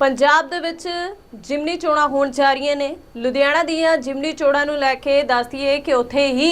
ਪੰਜਾਬ ਦੇ ਵਿੱਚ ਜਿਮਨੀ ਚੋਣਾਂ ਹੋਣ ਜਾ ਰਹੀਆਂ ਨੇ। ਲੁਧਿਆਣਾ ਦੀਆਂ ਜਿਮਨੀ ਚੋਣਾਂ ਨੂੰ ਲੈ ਕੇ ਦੱਸਦੀਏ ਕਿ ਉੱਥੇ ਹੀ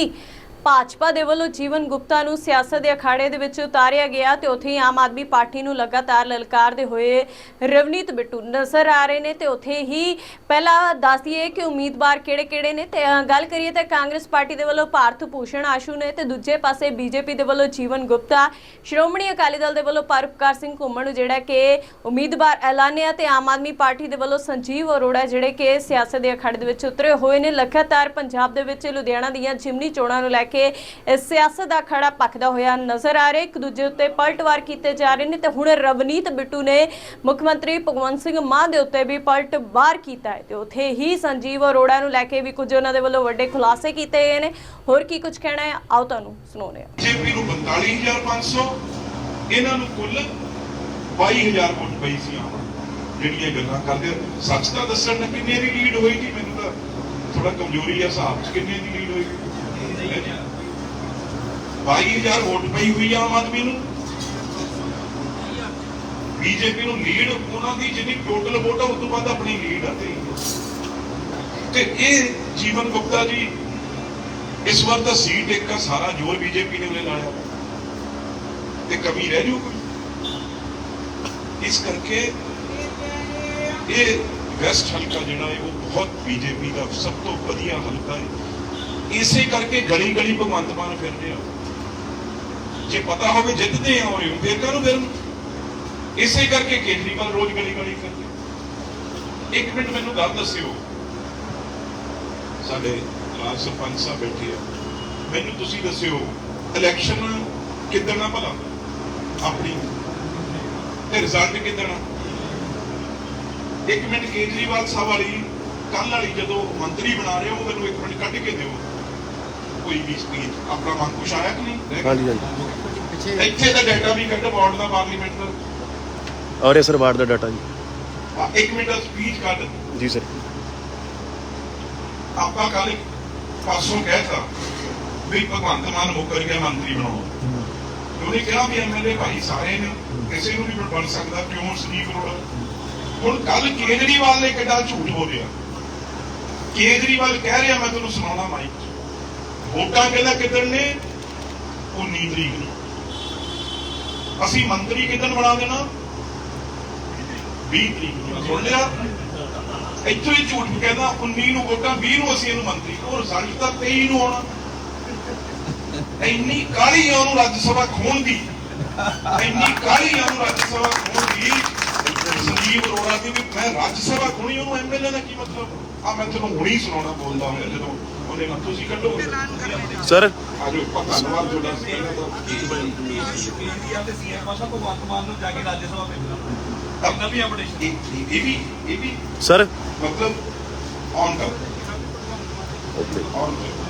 ਭਾਜਪਾ ਦੇ ਵੱਲੋਂ ਜੀਵਨ ਗੁਪਤਾ ਨੂੰ ਸਿਆਸਤ ਦੇ ਅਖਾੜੇ ਦੇ ਵਿੱਚ ਉਤਾਰਿਆ ਗਿਆ ਤੇ ਉੱਥੇ ਹੀ ਆਮ ਆਦਮੀ ਪਾਰਟੀ ਨੂੰ ਲਗਾਤਾਰ ਲਲਕਾਰਦੇ ਹੋਏ ਰਵਨੀਤ ਬਿੱਟੂ ਨਜ਼ਰ ਆ ਰਹੇ ਨੇ ਤੇ ਉੱਥੇ ਹੀ ਪਹਿਲਾਂ ਦੱਸਦੀਏ ਕਿ ਉਮੀਦਵਾਰ ਕਿਹੜੇ-ਕਿਹੜੇ ਨੇ ਤੇ ਗੱਲ ਕਰੀਏ ਤਾਂ ਕਾਂਗਰਸ ਪਾਰਟੀ ਦੇ ਵੱਲੋਂ ਭਾਰਤ ਭੂਸ਼ਣ ਆਸ਼ੂ ਨੇ ਤੇ ਦੂਜੇ ਪਾਸੇ ਬੀਜੇਪੀ ਦੇ ਵੱਲੋਂ ਜੀਵਨ ਗੁਪਤਾ, ਸ਼੍ਰੋਮਣੀ ਅਕਾਲੀ ਦਲ ਦੇ ਵੱਲੋਂ ਪਰਉਪਕਾਰ ਸਿੰਘ ਘੁੰਮਣ ਨੂੰ ਜਿਹੜਾ ਕਿ ਉਮੀਦਵਾਰ ਐਲਾਨਿਆ ਤੇ ਆਮ ਆਦਮੀ ਪਾਰਟੀ ਦੇ ਵੱਲੋਂ ਸੰਜੀਵ ਅਰੋੜਾ ਜਿਹੜੇ ਕਿ ਸਿਆਸਤ ਦੇ ਅਖਾੜੇ ਦੇ ਵਿੱਚ ਉਤਰੇ ਹੋਏ ਨੇ। ਲਗਾਤਾਰ ਪੰਜਾਬ ਦੇ ਵਿੱਚ ਲੁਧਿਆਣਾ ਦੀਆਂ ਜਿਮਨੀ ਚੋਣਾਂ ਨੂੰ ਲੈ ਕੇ ਇਸ ਸਿਆਸਤ ਦਾ ਖੜਾ ਪੱਕਦਾ ਹੋਇਆ ਨਜ਼ਰ ਆ ਰਿਹਾ। ਇੱਕ ਦੂਜੇ ਉੱਤੇ ਪਲਟਵਾਰ ਕੀਤੇ ਜਾ ਰਹੇ ਨੇ ਤੇ ਹੁਣ ਰਵਨੀਤ ਬਿੱਟੂ ਨੇ ਮੁੱਖ ਮੰਤਰੀ ਭਗਵੰਤ ਸਿੰਘ ਮਾਨ ਦੇ ਉੱਤੇ ਵੀ ਪਲਟਵਾਰ ਕੀਤਾ ਹੈ ਤੇ ਉੱਥੇ ਹੀ ਸੰਜੀਵ ਅਰੋੜਾ ਨੂੰ ਲੈ ਕੇ ਵੀ ਕੁਝ ਉਹਨਾਂ ਦੇ ਵੱਲੋਂ ਵੱਡੇ ਖੁਲਾਸੇ ਕੀਤੇ ਗਏ ਨੇ। ਹੋਰ ਕੀ ਕੁਝ ਕਹਿਣਾ ਹੈ? ਆਓ ਤੁਹਾਨੂੰ ਸੁਣਾਉਂਦੇ ਹਾਂ। ਜੇਪੀ ਨੂੰ 42500 ਇਹਨਾਂ ਨੂੰ ਕੁੱਲ 22000 ਵੋਟ ਪਈ ਸੀ ਆਮ ਜਿਹੜੀਆਂ ਗੱਲਾਂ ਕਰਦੇ ਸੱਚ ਤਾਂ ਦੱਸਣ ਨਾ ਕਿੰਨੇ ਦੀ ਲੀਡ ਹੋਈ ਜੀ ਮੈਨੂੰ ਤਾਂ ਥੋੜਾ ਕਮਜ਼ੋਰੀ ਆ, ਹਿਸਾਬ ਚ ਕਿੰਨੇ ਦੀ ਲੀਡ ਹੋਈ 22000 ਵੋਟ ਪਈ ਹੋਈ ਆ ਆਮ ਆਦਮੀ ਨੂੰ। ਬੀਜੇਪੀ ਨੂੰ ਲੀਡ, ਉਹਨਾਂ ਦੀ ਜਿੰਨੀ ਟੋਟਲ ਵੋਟ ਆ, ਉਸ ਤੋਂ ਬਾਅਦ ਆਪਣੀ ਲੀਡ ਆ ਤੇ ਇਹ ਜੀਵਨ ਗੁਪਤਾ ਜੀ, ਇਸ ਵਾਰ ਤਾਂ ਸੀਟ ਇੱਕ ਦਾ ਸਾਰਾ ਜ਼ੋਰ ਬੀਜੇਪੀ ਨੇ ਉਹਨੇ ਲਾਇਆ ਤੇ ਕਮੀ ਰਹਿ ਜੂ ਕੋਈ? ਇਸ ਕਰਕੇ ਇਹ ਵੈਸਟ ਹਲਕਾ ਜਿਹੜਾ ਹੈ, ਉਹ ਬਹੁਤ ਬੀਜੇਪੀ ਦਾ ਸਭ ਤੋਂ ਵਧੀਆ ਹਲਕਾ ਹੈ। ਇਸੇ ਕਰਕੇ ਗਲੀ ਗਲੀ ਭਗਵੰਤ ਮਾਨ ਫਿਰ ਰਿਹਾ ਜੇ ਪਤਾ ਹੋਵੇ ਜਿੱਤਦੇ ਆ ਉਹ ਫੇਰ ਕਾਹਨੂੰ ਫਿਰਨ ਇਸੇ ਕਰਕੇ ਕੇਜਰੀਵਾਲ ਰੋਜ਼ ਗਲੀ ਗਲੀ ਫਿਰਦੇ। ਇੱਕ ਮਿੰਟ ਮੈਨੂੰ ਗੱਲ ਦੱਸਿਓ। ਸਾਡੇ ਰਾਜ ਸਰਪੰਚ ਸਾਹਿਬ ਬੈਠੇ ਆ। ਮੈਨੂੰ ਤੁਸੀਂ ਦੱਸਿਓ ਇਲੈਕਸ਼ਨ ਕਿੱਦਣ ਆ ਭਲਾ? ਆਪਣੀ ਤੇ ਰਿਜ਼ਲਟ ਕਿੱਦਣ ਆ? ਇੱਕ ਮਿੰਟ ਕੇਜਰੀਵਾਲ ਸਾਹਿਬ ਵਾਲੀ ਕੱਲ ਵਾਲੀ ਜਦੋਂ ਮੰਤਰੀ ਬਣਾ ਰਹੇ ਹੋ, ਉਹ ਮੈਨੂੰ ਇੱਕ ਮਿੰਟ ਕੱਢ ਕੇ ਦਿਓ। ਕੋਈ ਵੀ ਸਪੀਚ ਆਪਣਾ ਮਨ ਕੁਛ ਆਇਆ ਕਿ ਨਹੀਂ? ਹਾਂਜੀ ਹਾਂਜੀ। ਇੱਥੇ ਦਾ ਡਾਟਾ ਵੀ ਕੱਢ ਬੋਰਡ ਦਾ ਪਾਰਲੀਮੈਂਟ ਦਾ। ਔਰ ਇਸ ਵਾਰਡ ਦਾ ਡਾਟਾ ਜੀ। ਆ, ਇੱਕ ਮਿੰਟ ਦਾ ਸਪੀਚ ਕੱਢ। ਜੀ ਸਰ ਆਪਾਂ ਕੱਲ ਪਰਸੋਂ ਕਹਿਤਾ ਵੀ ਭਗਵੰਤ ਮਾਨ ਮੁੱਕਰ ਗਿਆ ਮੰਤਰੀ ਬਣਾਉਣ। ਉਹਨੇ ਕਿਹਾ ਵੀ ਐਮਐਲਏ ਭਾਈ ਸਾਰੇ ਨੇ ਕਿਸੇ ਨੂੰ ਵੀ ਬਣ ਸਕਦਾ ਕਿਉਂ ਸੰਜੀਵ ਅਰੋੜਾ ਹੁਣ ਕੱਲ ਕੇਜਰੀਵਾਲ ਨੇ ਕਿੱਡਾ ਝੂਠ ਬੋਲਿਆ। ਕੇਜਰੀਵਾਲ ਕਹਿ ਰਿਹਾ ਮੈਂ ਤੁਹਾਨੂੰ ਸੁਣਾਉਣਾ ਮਾਈਕ 'ਚ। ਵੋਟਾਂ ਕਹਿੰਦਾ ਕਿੱਦਣ ਨੇ? 19 ਤਰੀਕ ਨੂੰ ਅਸੀਂ ਮੰਤਰੀ ਕਿੱਦਣ ਬਣਾ ਦੇਣਾ? 20 ਤਰੀਕ ਨੂੰ। ਸੁਣ ਲਿਆ? ਇੱਥੋਂ ਹੀ ਝੂਠ ਕਹਿੰਦਾ 19 ਨੂੰ ਵੋਟਾਂ 20 ਨੂੰ ਅਸੀਂ ਇਹਨੂੰ ਮੰਤਰੀ। ਉਹ ਰਿਜ਼ਲਟ ਤਾਂ 23 ਨੂੰ ਆਉਣਾ। ਇੰਨੀ ਕਾਲੀ ਆ ਉਹਨੂੰ ਰਾਜ ਸਭਾ ਖੋਣ ਦੀ। ਇੰਨੀ ਕਾਲੀ ਆ ਉਹਨੂੰ ਰਾਜ ਸਭਾ ਖੋਣ ਦੀ। ਸੰਜੀਵ ਅਰੋੜਾ ਦੀ ਵੀ ਮੈਂ ਰਾਜ ਸਭਾ ਖੋਣੀ ਉਹਨੂੰ ਐਮਐਲਏ ਦਾ ਕੀ ਮਤਲਬ? ਆ ਮੈਂ ਤੁਹਾਨੂੰ ਹੁਣੀ ਸੁਣਾਉਣਾ ਬੋਲਦਾ ਹੋਇਆ ਜਦੋਂ ਉਹਨੇ ਨਾ ਤੁਸੀਂ ਕੱਢੋ। ਸਰ ਆਜੋ ਪਤਾ ਧੰਨਵਾਦ ਤੁਹਾਡਾ ਕੇਜਰੀਵਾਲ ਦੇ। ਸੀਐਮ ਆਸ਼ਾ ਭਗਵੰਤ ਮਾਨ ਨੂੰ ਜਾ ਕੇ ਰਾਜ ਸਭਾ ਭੇਜਣਾ ਤਾਂ ਨਵੀਂ ਅਪਡੇਸ਼ਨ ਇਹ ਇਹ ਵੀ ਇਹ ਵੀ ਸਰ ਮਤਲਬ ਔਨ ਕਰ। ਓਕੇ ਔਨ ਕਰ।